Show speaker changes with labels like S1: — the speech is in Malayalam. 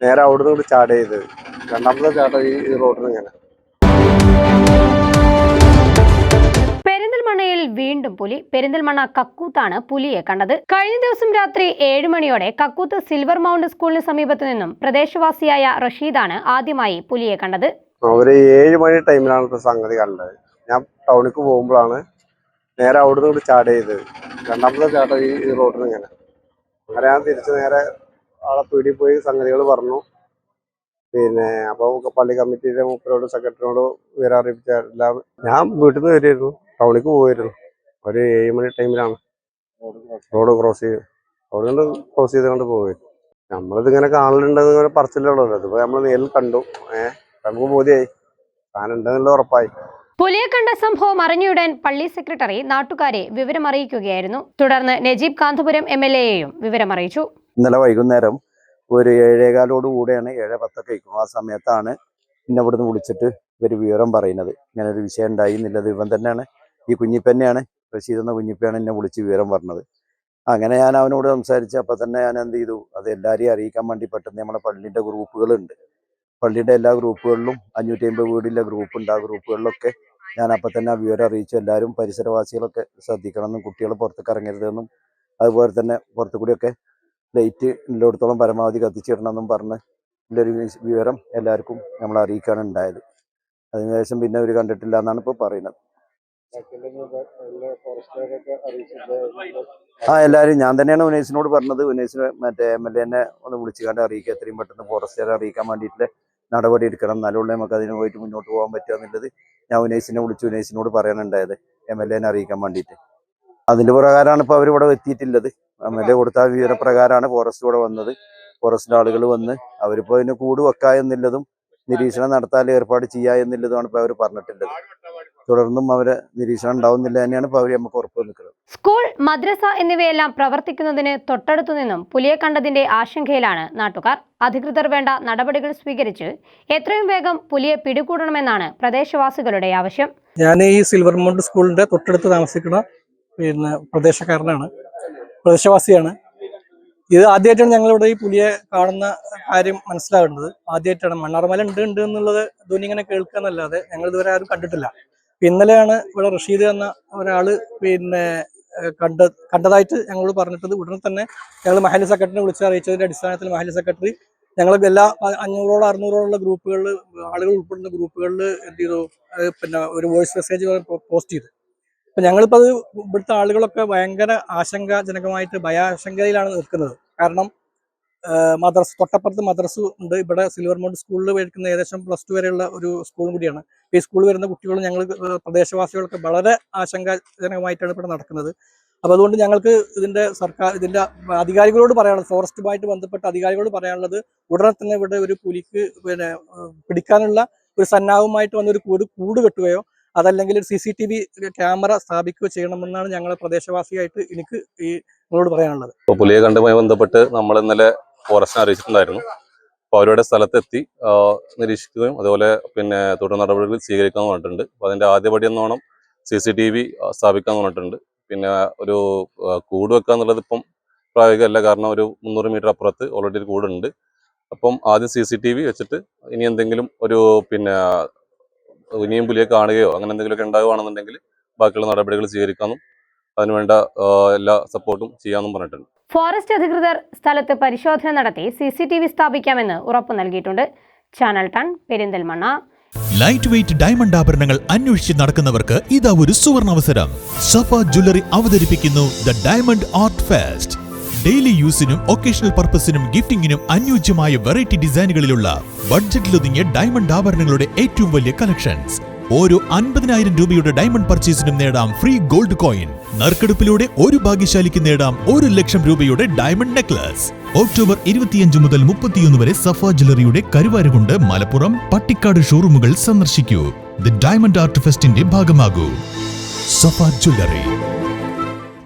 S1: നേരെ അവിടുന്ന് കൂടി സ്റ്റാർട്ട് ചെയ്തത് രണ്ടാമത്തെ സ്റ്റാർട്ട് ഈ റോഡിൽ ഇങ്ങനെ.
S2: പെരിന്തൽമണ്ണയിൽ വീണ്ടും പുലി പെരിന്തൽമണ്ണ കക്കൂത്താണ് പുലിയെ കണ്ടത്. കഴിഞ്ഞ ദിവസം രാത്രി ഏഴ് മണിയോടെ കക്കൂത്ത് സിൽവർ മൗണ്ട് സ്കൂളിന് സമീപത്തു നിന്നും പ്രദേശവാസിയായ റഷീദാണ് ആദ്യമായി പുലിയെ കണ്ടത്.
S1: ഒരു ഏഴ് മണി ടൈമിലാണ് സംഗതി കണ്ടത്. ഞാൻ ടൗണിക്ക് പോകുമ്പോഴാണ് നേരെ അവിടുന്ന് കൂടി സ്റ്റാർട്ട് ചെയ്തത് രണ്ടാമത്തെ ചാട്ടം ഈ ഈ റോഡിൽ ഇങ്ങനെ. അങ്ങനെ ഞാൻ തിരിച്ച് നേരെ ആളെ പീടി പോയി സംഗതികൾ പറഞ്ഞു. പിന്നെ അപ്പോൾ പള്ളി കമ്മിറ്റിയിലെ മൂപ്പരോട് സെക്രട്ടറിയോട് വിവരം അറിയിച്ച ഞാൻ വീട്ടിൽ നിന്ന് വരുമായിരുന്നു ടൗണിക്ക് പോയിരുന്നു ഒരു ഏഴ് മണി ടൈമിലാണ്. റോഡ് ക്രോസ് ചെയ്ത് റോഡ് കൊണ്ട് ക്രോസ് ചെയ്തുകൊണ്ട് പോവുകയായിരുന്നു നമ്മളിതിങ്ങനെ കാണലുണ്ടെന്ന് ഇങ്ങനെ പറച്ചിലുള്ളൂ ഇതിപ്പോ നമ്മൾ നേരിൽ കണ്ടു. ഏഹ് നമുക്ക് ബോധ്യമായി താനുണ്ടെന്നുള്ള ഉറപ്പായി.
S2: പുലിയെ കണ്ട സംഭവം അറിഞ്ഞയുടൻ പള്ളി സെക്രട്ടറി നാട്ടുകാരെ വിവരമറിയിക്കുകയായിരുന്നു. തുടർന്ന് നജീബ് കാന്തപുരം എം എൽ എയെയും വിവരമറിയിച്ചു.
S3: ഇന്നലെ വൈകുന്നേരം ഒരു ഏഴേകാലോട് കൂടെയാണ് ഏഴ് പത്തൊക്കെ കഴിക്കും ആ സമയത്താണ് പിന്നെ ഇവിടുന്ന് വിളിച്ചിട്ട് ഇവർ വിവരം പറയുന്നത്. ഇങ്ങനെ ഒരു വിഷയം ഉണ്ടായി എന്നുള്ളത് ഇവൻ തന്നെയാണ്. ഈ കുഞ്ഞിപ്പന്നെയാണ് റഷീദ് എന്ന കുഞ്ഞിപ്പയാണ് എന്നെ വിളിച്ച് വിവരം പറഞ്ഞത്. അങ്ങനെ ഞാൻ അവനോട് സംസാരിച്ച് അപ്പം തന്നെ ഞാൻ എന്ത് ചെയ്തു? അത് എല്ലാവരെയും അറിയിക്കാൻ വേണ്ടി പെട്ടെന്ന് നമ്മുടെ പള്ളിന്റെ ഗ്രൂപ്പുകളുണ്ട്. പള്ളിയുടെ എല്ലാ ഗ്രൂപ്പുകളിലും അഞ്ഞൂറ്റി അമ്പത് ഗ്രൂപ്പ് ഉണ്ട് ആ ഗ്രൂപ്പുകളിലൊക്കെ ഞാൻ അപ്പം തന്നെ ആ വിവരം അറിയിച്ചു. എല്ലാവരും പരിസരവാസികളൊക്കെ ശ്രദ്ധിക്കണമെന്നും കുട്ടികൾ പുറത്തേക്ക് ഇറങ്ങരുതെന്നും അതുപോലെ തന്നെ പുറത്തു കൂടിയൊക്കെ ലൈറ്റ് ഉള്ളിടത്തോളം പരമാവധി കത്തിച്ചിടണമെന്നും പറഞ്ഞ് ഉള്ളൊരു വിവരം എല്ലാവർക്കും നമ്മൾ അറിയിക്കാണ് ഉണ്ടായത്. അതിനുശേഷം പിന്നെ അവർ കണ്ടിട്ടില്ല എന്നാണ് ഇപ്പോൾ പറയുന്നത്. ആ എല്ലാവരും ഞാൻ തന്നെയാണ് ഉനേസിനോട് പറഞ്ഞത്. ഉനേസിന് മറ്റേ എം എൽ എനെ ഒന്ന് വിളിച്ചുകൊണ്ട് അറിയിക്കുക എത്രയും പെട്ടെന്ന് ഫോറസ്റ്റുകാരെ അറിയിക്കാൻ വേണ്ടിയിട്ട് നടപടി എടുക്കണം. എന്നാലുള്ള നമുക്ക് അതിന് പോയിട്ട് മുന്നോട്ട് പോകാൻ പറ്റുക എന്നുള്ളത് ഞാൻ ഉനേസിനെ വിളിച്ചു ഉനേസിനോട് പറയാനുണ്ടായത്. എം എൽ എനെ അറിയിക്കാൻ വേണ്ടിയിട്ട്. അതിന്റെ പ്രകാരമാണ് ഇപ്പോൾ അവരിവിടെ ഇവിടെ എത്തിയിട്ടുള്ളത്. എം എൽ എ കൊടുത്ത വിവരപ്രകാരമാണ് ഫോറസ്റ്റ് ഇവിടെ വന്നത്. ഫോറസ്റ്റ് ആളുകൾ വന്ന് അവരിപ്പോ ഇതിന് കൂട് വെക്കുക എന്നുള്ളതും നിരീക്ഷണം നടത്താൻ ഏർപ്പാട് ചെയ്യുക എന്നുള്ളതുമാണ് ഇപ്പോൾ അവർ പറഞ്ഞിട്ടുള്ളത്. തുടർന്നും അവരെ നിരീക്ഷണം ഉണ്ടാവുന്നില്ല തന്നെയാണ് ഇപ്പോൾ അവർ നമുക്ക് ഉറപ്പ് നിൽക്കുന്നത്
S2: സ്കൂൾ മദ്രസ എന്നിവയെല്ലാം പ്രവർത്തിക്കുന്നതിന് തൊട്ടടുത്തു നിന്നും പുലിയെ കണ്ടതിന്റെ ആശങ്കയിലാണ് നാട്ടുകാർ. അധികൃതർ വേണ്ട നടപടികൾ സ്വീകരിച്ച് എത്രയും വേഗം പുലിയെ പിടികൂടണമെന്നാണ് പ്രദേശവാസികളുടെ ആവശ്യം.
S4: ഞാൻ ഈ സിൽവർ മൗണ്ട് സ്കൂളിന്റെ തൊട്ടടുത്ത് താമസിക്കുന്ന പിന്നെ പ്രദേശക്കാരനാണ് പ്രദേശവാസിയാണ്. ഇത് ആദ്യമായിട്ടാണ് ഞങ്ങളിവിടെ ഈ പുലിയെ കാണുന്ന കാര്യം മനസ്സിലാകുന്നത്. ആദ്യമായിട്ടാണ് മണ്ണാർമല ഉണ്ട് ഉണ്ട് എന്നുള്ളത് ധ്വനി ഇങ്ങനെ കേൾക്കുക എന്നല്ലാതെ ഞങ്ങൾ ഇതുവരെ ആരും കണ്ടിട്ടില്ല. ഇന്നലെയാണ് ഇവിടെ റഷീദ് എന്ന ഒരാൾ പിന്നെ കണ്ട കണ്ടതായിട്ട് ഞങ്ങളോട് പറഞ്ഞിട്ടത് ഉടനെ തന്നെ ഞങ്ങൾ മഹല്ല് സെക്രട്ടറിനെ വിളിച്ച് അറിയിച്ചതിന്റെ അടിസ്ഥാനത്തിൽ മഹല്ല് സെക്രട്ടറി ഞങ്ങൾ എല്ലാ അഞ്ഞൂറോളം അറുന്നൂറോളം ഗ്രൂപ്പുകളിൽ ആളുകൾ ഉൾപ്പെടുന്ന ഗ്രൂപ്പുകളിൽ എന്ത് ചെയ്തു? പിന്നെ ഒരു വോയിസ് മെസ്സേജ് പോസ്റ്റ് ചെയ്തു. അപ്പൊ ഞങ്ങളിപ്പോ അത് ഇവിടുത്തെ ആളുകളൊക്കെ ഭയങ്കര ആശങ്കാജനകമായിട്ട് ഭയാശങ്കയിലാണ് നിൽക്കുന്നത്. കാരണം മദ്രസ് തൊട്ടപ്പുറത്ത് മദ്രസ് ഉണ്ട്. ഇവിടെ സിൽവർ മൗണ്ട് സ്കൂളിൽ പഠിക്കുന്ന ഏകദേശം പ്ലസ് ടു വരെയുള്ള ഒരു സ്കൂളും കൂടിയാണ്. ഈ സ്കൂളിൽ വരുന്ന കുട്ടികളും ഞങ്ങൾ പ്രദേശവാസികളൊക്കെ വളരെ ആശങ്കാജനകമായിട്ടാണ് ഇവിടെ നടക്കുന്നത്. അപ്പോൾ അതുകൊണ്ട് ഞങ്ങൾക്ക് ഇതിന്റെ സർക്കാർ ഇതിന്റെ അധികാരികളോട് പറയാനുള്ളത് ഫോറസ്റ്റുമായിട്ട് ബന്ധപ്പെട്ട അധികാരികളോട് പറയാനുള്ളത് ഉടനെ തന്നെ ഇവിടെ ഒരു പുലിക്ക് പിന്നെ പിടിക്കാനുള്ള ഒരു സന്നാഹവുമായിട്ട് വന്ന ഒരു കൂട് കൂട് കെട്ടുകയോ അതല്ലെങ്കിൽ C C T V camera സ്ഥാപിക്കുകയോ ചെയ്യണമെന്നാണ് ഞങ്ങളെ പ്രദേശവാസിയായിട്ട് എനിക്ക് ഈ നിങ്ങളോട് പറയാനുള്ളത്.
S5: ഇപ്പോൾ പുലിയെ കണ്ടുമായി ബന്ധപ്പെട്ട് നമ്മൾ ഇന്നലെ ഫോറസ്റ്റിനെ അറിയിച്ചിട്ടുണ്ടായിരുന്നു. അപ്പോൾ അവരുടെ സ്ഥലത്തെത്തി നിരീക്ഷിക്കുകയും അതുപോലെ പിന്നെ തുടർ നടപടികൾ സ്വീകരിക്കാമെന്ന് പറഞ്ഞിട്ടുണ്ട്. അപ്പോൾ അതിന്റെ ആദ്യപടി എന്നോണം സി സി ടി വി സ്ഥാപിക്കാമെന്ന് പറഞ്ഞിട്ടുണ്ട്. പിന്നെ ഒരു കൂട് വെക്കുക എന്നുള്ളത് ഇപ്പം പ്രായോഗികമല്ല. കാരണം ഒരു മുന്നൂറ് മീറ്റർ അപ്പുറത്ത് ഓൾറെഡി ഒരു കൂടുണ്ട്. അപ്പം ആദ്യം സി സി ടി വി വെച്ചിട്ട് ഇനി എന്തെങ്കിലും ഒരു പിന്നെ ഇനിയും പുലിയെ കാണുകയോ അങ്ങനെ എന്തെങ്കിലുമൊക്കെ ഉണ്ടാവുകയാണെന്നുണ്ടെങ്കിൽ ബാക്കിയുള്ള നടപടികൾ സ്വീകരിക്കാമെന്നും അതിനുവേണ്ട എല്ലാ സപ്പോർട്ടും ചെയ്യാമെന്നും പറഞ്ഞിട്ടുണ്ട്.
S2: ഫോറസ്റ്റ് അധികൃതർ സ്ഥലത്ത് പരിശോധന നടത്തി സി സി ടി വി സ്ഥാപിക്കാമെന്ന് ഉറപ്പു നൽകിയിട്ടുണ്ട്. ചാനൽ ടൺ പെരിന്തൽമണ്ണ.
S6: ലൈറ്റ് വെയിറ്റ് ഡയമണ്ട് ആഭരണങ്ങൾ അന്വേഷിച്ച് നടക്കുന്നവർക്ക് ഇതാ ഒരു സുവർണ അവസരം. സഫ ജ്വല്ലറി അവതരിപ്പിക്കുന്നു the diamond art fest daily യൂസിനും occasional പർപ്പസിനും ഗിഫ്റ്റിംഗിനും അനുയോജ്യമായ വെറൈറ്റി ഡിസൈനുകളിലുള്ള ബഡ്ജറ്റിലൊതുങ്ങിയ ഡയമണ്ട് ആഭരണങ്ങളുടെ ഏറ്റവും വലിയ കളക്ഷൻസ് ഓരോ അൻപതിനായിരം രൂപയുടെ ഡയമണ്ട് പർച്ചേസിനും നേടാം ഫ്രീ ഗോൾഡ് കോയിൻ നറുക്കെടുപ്പിലൂടെ ഒരു ഭാഗ്യശാലിക്ക് നേടാം ഒരു ലക്ഷം രൂപയുടെ ഡയമണ്ട് നെക്ലസ് ഒക്ടോബർ ഇരുപത്തിയഞ്ച് മുതൽ മുപ്പത്തിയൊന്ന് വരെ സഫ ജ്വല്ലറിയുടെ കരുവാരുകൊണ്ട് മലപ്പുറം പട്ടിക്കാട് ഷോറൂമുകൾ സന്ദർശിക്കൂ. ദി ഡയമണ്ട് ആർട്ട് ഫെസ്റ്റിന്റെ ഭാഗമാകൂ. സഫ ജ്വല്ലറി.